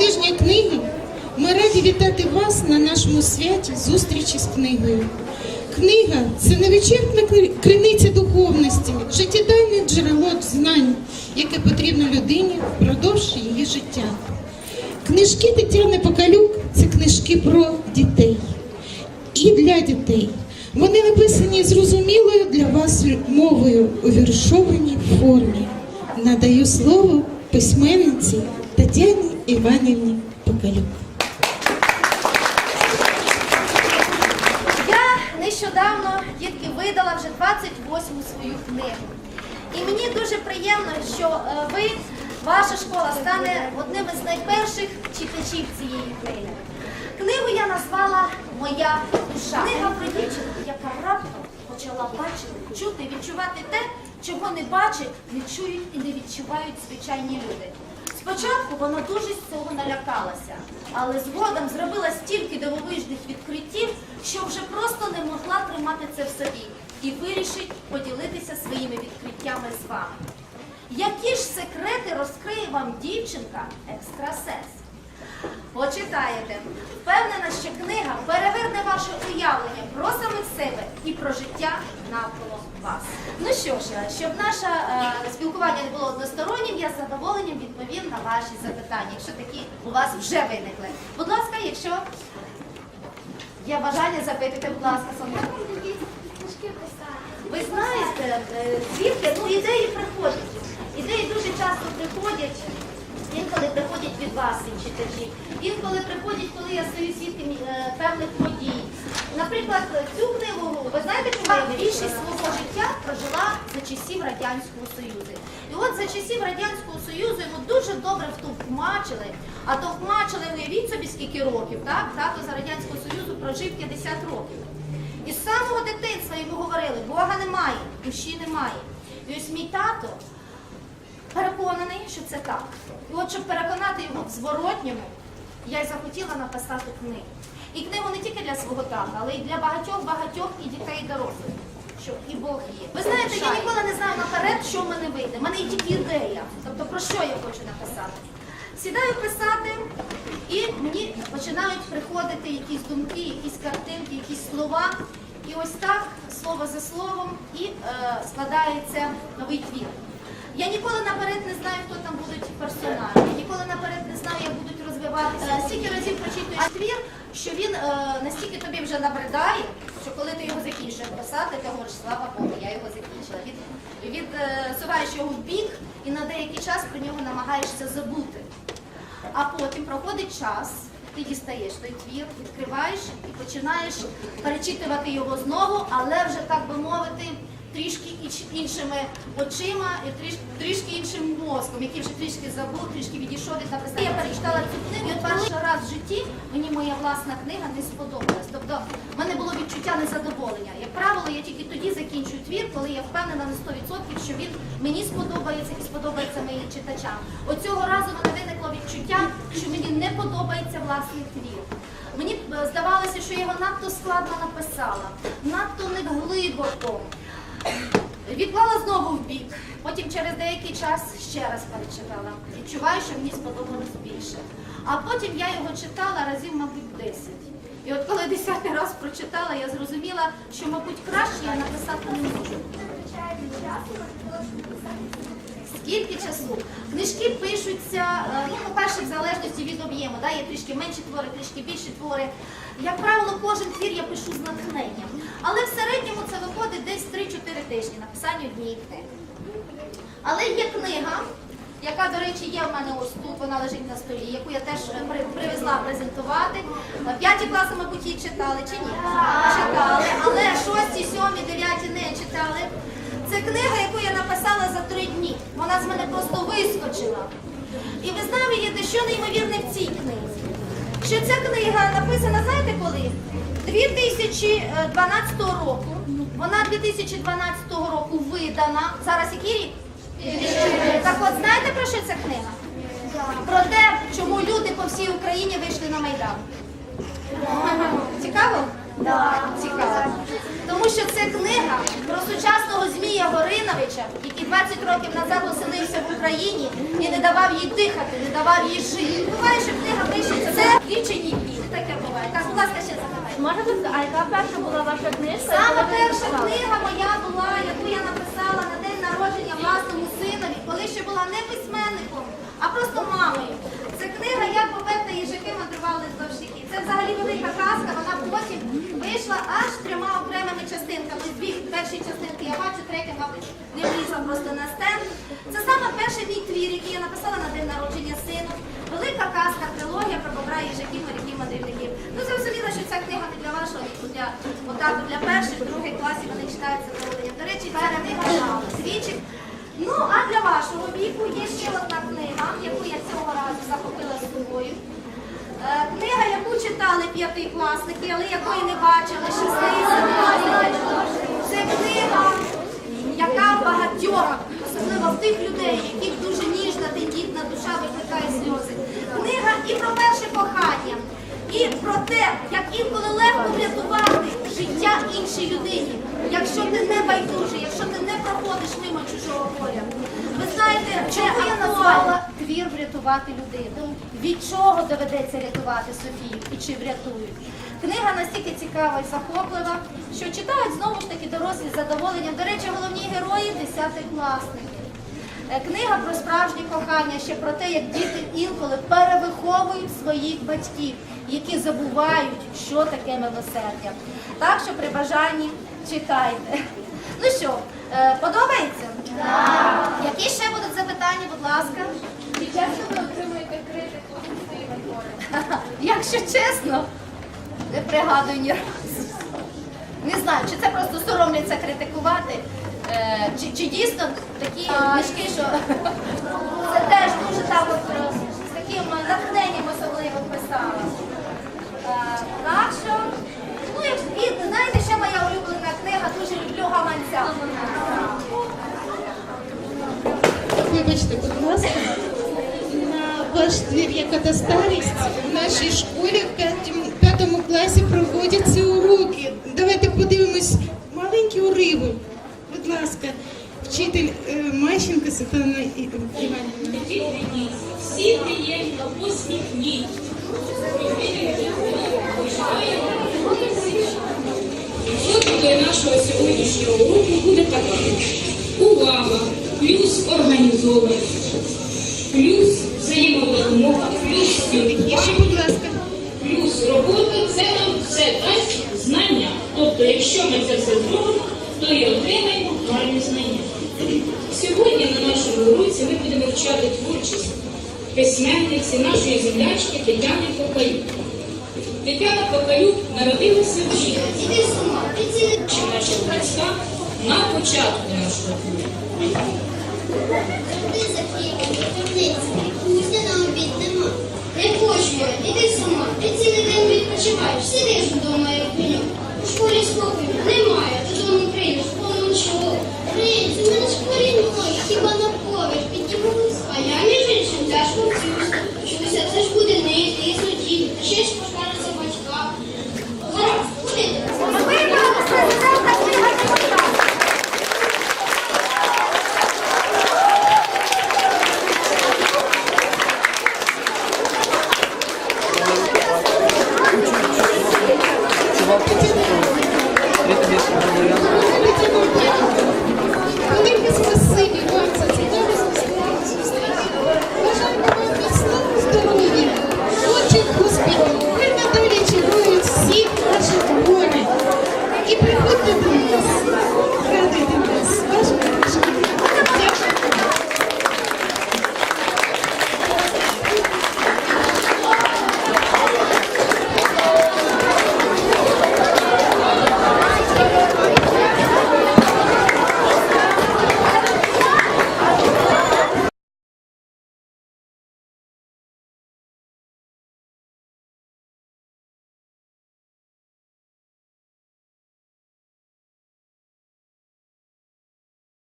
тижня книги ми раді вітати вас на нашому святі зустрічі з книгою. Книга це невичерпна криниця духовності, життєдайне джерело знань, яке потрібно людині впродовж її життя. Книжки Тетяни Покалюк це книжки про дітей і для дітей. Вони написані зрозумілою для вас мовою у віршованій формі. Надаю слово письменниці Іванівні Покалюк. Я нещодавно тільки видала вже 28-му свою книгу. І мені дуже приємно, що е, ви, ваша школа, стане одним із найперших читачів цієї книги. Книгу я назвала Моя душа. Книга про дівчинку, яка раптом почала бачити, чути, відчувати те, чого не бачать, не чують і не відчувають звичайні люди. Спочатку вона дуже з цього налякалася, але згодом зробила стільки дивовижних відкриттів, що вже просто не могла тримати це в собі і вирішить поділитися своїми відкриттями з вами. Які ж секрети розкриє вам дівчинка екстрасенс? Почитаєте. Впевнена, що книга переверне ваше уявлення про самих себе і про життя навколо вас. Ну що ж, щоб наше е, спілкування не було одностороннім, я з задоволенням відповім на ваші запитання, якщо такі у вас вже виникли. Будь ласка, якщо є бажання, запитайте, будь ласка, Соня. Ви знаєте, е, звідки ну, ідеї приходять. Ідеї дуже часто приходять. Інколи приходять від вас, від читачів, інколи приходять, коли я стою свідком е, певних подій. Наприклад, цю книгу, ви знаєте, коли я більшість свого життя прожила за часів Радянського Союзу. І от за часів Радянського Союзу йому дуже добре втовкмачили, а товкмачили, уявіть собі, скільки років, так? Тато за Радянського Союзу прожив 50 років. І з самого дитинства йому говорили, Бога немає, душі немає. І ось мій тато переконаний, що це так. І от щоб переконати його в зворотньому, я й захотіла написати книгу. І книгу не тільки для свого тата, але й для багатьох-багатьох і дітей, і дорослих. Що і Бог є. Ви знаєте, я ніколи не знаю наперед, що в мене вийде. У мене є тільки ідея. Тобто про що я хочу написати. Сідаю писати, і мені починають приходити якісь думки, якісь картинки, якісь слова. І ось так, слово за словом, і е, складається новий твір. Я ніколи наперед не знаю, хто там будуть персонажі. Я ніколи наперед не знаю, як будуть розвиватися. Стільки разів прочитуєш твір, що він е, настільки тобі вже набридає, що коли ти його закінчиш писати, ти говориш, слава Богу, я його закінчила. Від, від е, його в бік і на деякий час про нього намагаєшся забути. А потім проходить час, ти дістаєш той твір, відкриваєш і починаєш перечитувати його знову, але вже так би мовити. Трішки іншими очима і трішки, іншим мозком, який вже трішки забув, трішки відійшов від написання. Я перечитала цю книгу, і от перший раз в житті мені моя власна книга не сподобалась. Тобто в мене було відчуття незадоволення. Як правило, я тільки тоді закінчую твір, коли я впевнена на 100%, що він мені сподобається і сподобається моїм читачам. Оцього разу в мене виникло відчуття, що мені не подобається власний твір. Мені е, здавалося, що я його надто складно написала, надто не глибоко. Відклала знову в бік. Потім через деякий час ще раз перечитала. Відчуваю, що мені сподобалось більше. А потім я його читала разів, мабуть, 10. І от коли десятий раз прочитала, я зрозуміла, що, мабуть, краще я написати не можу. Скільки часу? Книжки пишуться, е, ну, по-перше, в залежності від об'єму. Да? Є трішки менші твори, трішки більші твори. Як правило, кожен твір я пишу з натхненням. Але в середньому це виходить десь 3-4 тижні написання однієї книги. Але є книга, яка, до речі, є в мене ось тут, вона лежить на столі, яку я теж е, привезла презентувати. Е, П'яті класи, мабуть, її читали чи ні? Читали. Але шості, сьомі, дев'яті не читали. Це книга, яку я написала за три дні. Вона з мене просто вискочила. І ви знаєте, що неймовірне в цій книзі? Що ця книга написана, знаєте коли? 2012 року. Вона 2012 року видана. Зараз який рік? Так от знаєте про що ця книга? Про те, чому люди по всій Україні вийшли на Майдан. Цікаво? Так. Цікаво. Тому що це книга про сучасного Змія Горина. Костянтиновича, який 20 років назад оселився в Україні і не давав їй дихати, не давав їй жити. Буває, що книга пишеться це лічені дні. Таке буває. Так, будь ласка, ще задавайте. Може бути, а яка перша була ваша книжка? Саме перша книга моя була, яку я написала на день народження власному синові, коли ще була не письменником, а просто мамою. Це книга «Як Бобет та їжаки мандрували вздовж ріки». Це взагалі велика казка, вона потім вийшла аж трьома окремими частинками. Дві перші частинки я бачу, третя, мабуть, не влізла просто на стенд. Це саме перший мій твір, який я написала на день народження сину. Велика казка, трилогія про бобра, їжаків, моряків, мандрівників. Ну, що ця книга не для вашого віку, для отак, для перших, других класів вони читають з. До речі, ця книга свідчить. Ну, а для вашого віку є ще одна книга, яку я цього разу захопила з собою. Е, Книга, яку читали п'ятикласники, але якої не бачили шести семикласники. Це книга, яка багатьох, особливо в тих людей, яких дуже ніжна, тендітна душа викликає сльози. Книга і про перше кохання, і про те, як інколи легко врятувати життя іншій людині, якщо ти не байдужий, якщо ти не проходиш мимо чужого горя. Ви знаєте, чого я назвала твір врятувати людину? Від чого доведеться рятувати Софію і чи врятують? Книга настільки цікава і захоплива, що читають знову ж таки дорослі з задоволенням. До речі, головні герої десятикласники. Е, Книга про справжнє кохання, ще про те, як діти інколи перевиховують своїх батьків, які забувають, що таке милосердя. Так що при бажанні читайте. Ну що, е, подобається? Так. Які ще будуть запитання, будь ласка? Чи часто ви отримуєте критику від творів? Якщо чесно, не пригадую ні разу. Не знаю, чи це просто соромляться критикувати, е, чи, чи дійсно такі книжки, що це теж дуже так от, е, з таким натхненням особливо писала. Так що, ну і, і знаєте, ще моя улюблена книга, дуже люблю гаманця. Вибачте, будь ласка, на ваш двір яка та старість в нашій школі в п'ятому класі проводяться уроки. Давайте подивимось маленькі уриви. Будь ласка, вчитель е, Мащенко Світлана Іванівна. Всі приємно посміхніть. Фото нашого сьогоднішнього уроку буде така. Увага, плюс організованість, плюс взаємодопомога, плюс спілкування, будь ласка, плюс робота. Це нам все дасть знання. Тобто, якщо ми це все зробимо, то і отримаємо гарні знання. Сьогодні на нашому уроці ми будемо вивчати творчість письменниці нашої землячки Тетяни Кокаюк. Тетяна Кокалюк народилася в Чи наші батька на початку нашого клубу. Не хочемо, іди сама, ти цілий день відпочиваєш, сидиш вдома, як пеньок. У школі спокою немає, тому прийдеш, повно нічого. Принц, у мене школі ноги, хіба Успіхів, хай надалі чарують всіх наших воїнів і приходьте до